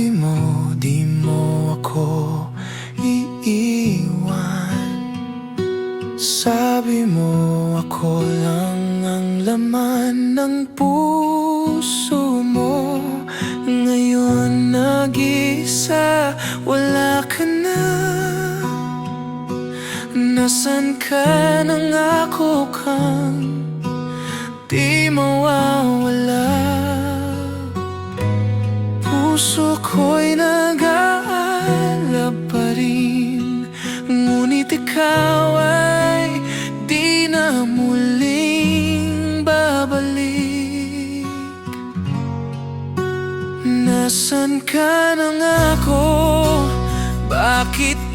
Sabi mo di mo ako iiwan. Sabi mo ako lang ang laman ng puso mo. Ngayon nag-isa wala ka na. Nasaan ka nang ako kang di mawawala? Ikaw ay di na muling babalik Nasaan ka na nga ako? Bakit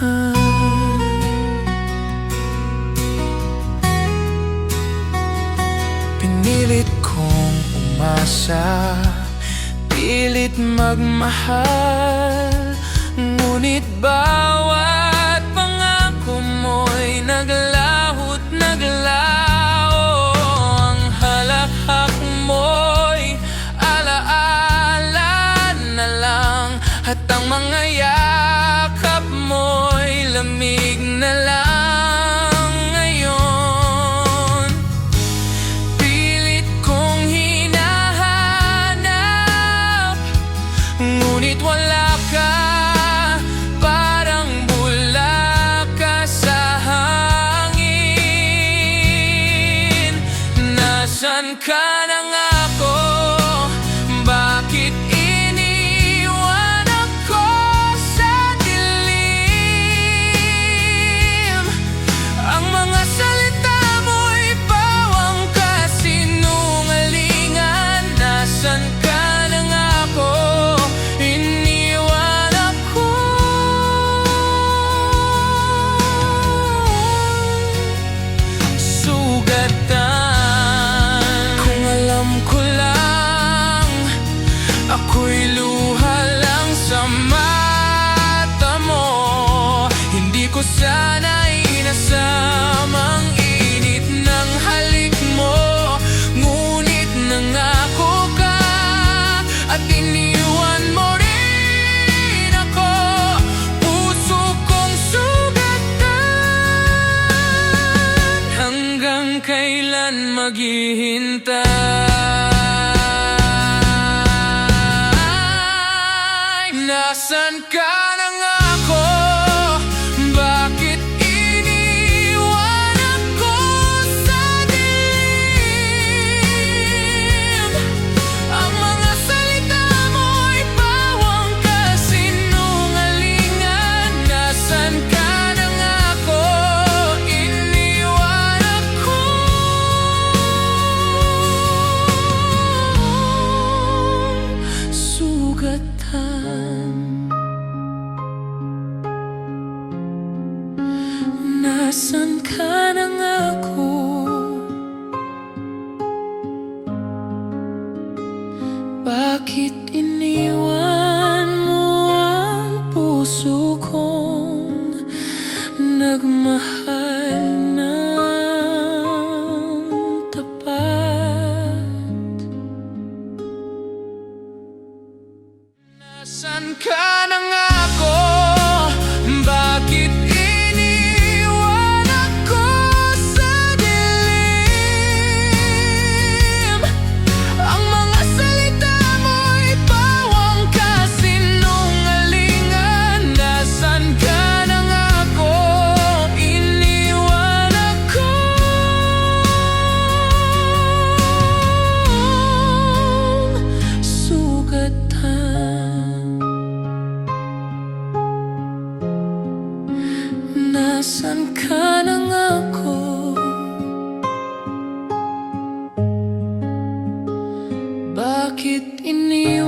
Sugatan Pinilit kong umasa Pilit magmahal. Ngunit bawat pangako mo'y naglaho't naglao Ang halakhak mo'y alaala na lang. At ang mga Nasaan ka maghihintay. Nasaan ka Nasaan ka na nga ako? Bakit iniwan mo ang puso kong nagmahal ng tapat? Nasaan ka na nga Nasaan ka na nga ako? Bakit iniwan